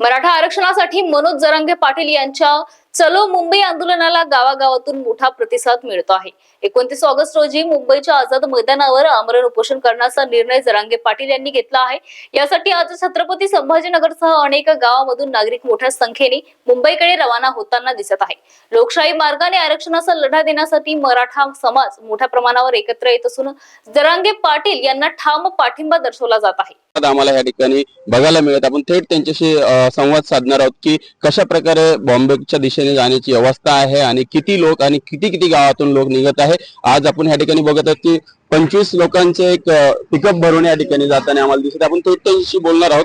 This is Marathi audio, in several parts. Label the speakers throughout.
Speaker 1: मराठा आरक्षणासाठी मनोज जरांगे पाटील यांच्या चलो मुंबई आंदोलनाला गावागावातून मोठा प्रतिसाद मिळतो आहे. एकोणतीस ऑगस्ट रोजी मुंबईच्या आझाद मैदानावर आमरण उपोषण करण्याचा निर्णय जरांगे पाटील यांनी घेतला आहे. यासाठी आज छत्रपती संभाजीनगरसह अनेक गावामधून नागरिक मोठ्या संख्येने मुंबईकडे रवाना होताना दिसत आहे. लोकशाही मार्गाने आरक्षणाचा लढा देण्यासाठी मराठा समाज मोठ्या प्रमाणावर एकत्र येत असून जरांगे पाटील यांना ठाम पाठिंबा दर्शवला जात आहे.
Speaker 2: आम्हाला या ठिकाणी बघायला मिळत आपण थेट त्यांच्याशी संवाद साधणार आहोत की कशा प्रकारे बॉम्बेच्या दिशेने जाण्याची अवस्था आहे आणि किती लोक आणि किती किती गावातून लोक निघत आहे. आज आपण या ठिकाणी बघत आहोत की पंचवीस लोकांचे एक पिकअप भरून या ठिकाणी जाताना आम्हाला दिसत आपण त्यांच्याशी बोलणार आहोत.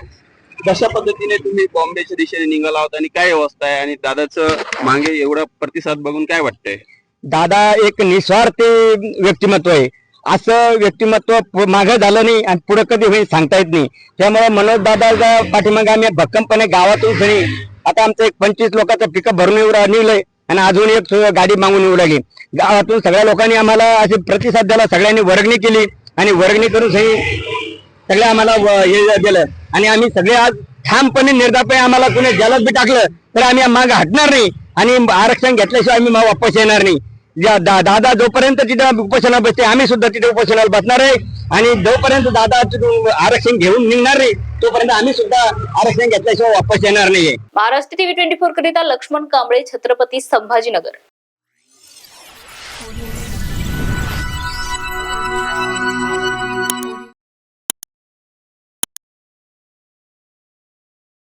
Speaker 2: कशा पद्धतीने तुम्ही बॉम्बेच्या दिशेने निघाला आहोत आणि काय अवस्था आहे आणि दादाचं मागे एवढा प्रतिसाद बघून काय वाटतंय?
Speaker 3: दादा एक निस्वार्थी व्यक्तिमत्व आहे. असं व्यक्तिमत्व मागे झालं नाही आणि पुढे कधी होईल सांगता येत नाही. त्यामुळे मनोज दादाच्या पाठीमागे आम्ही भक्कमपणे गावातून घरी आता आमचं एक पंचवीस लोकांचं पिकअप भरून येऊ निघलंय. आणि अजून एक गाडी मागून येऊ लागली. गावातून सगळ्या लोकांनी आम्हाला अशी प्रतिसाद दिला सगळ्यांनी वर्गणी केली. आणि वर्गणी करून सगळी सगळे आम्हाला हे दिलं. आणि आम्ही सगळे आज ठामपणे निर्धापणे आम्हाला कुणी जलद बी टाकलं तर आम्ही मागे हटणार नाही. आणि आरक्षण घेतल्याशिवाय आम्ही वापस येणार नाही. ज्या दा दादा जोपर्यंत तिथं उपोषणाला बसते आम्ही सुद्धा तिथे उपोषणाला बसणार आहे. आणि जोपर्यंत दादा आरक्षण घेऊन निघणार नाही तोपर्यंत आम्ही सुद्धा आरक्षण घेतल्याशिवाय वापस येणार नाहीये.
Speaker 1: महाराष्ट्र टीव्ही ट्वेंटी फोर करिता लक्ष्मण कांबळे छत्रपती संभाजीनगर.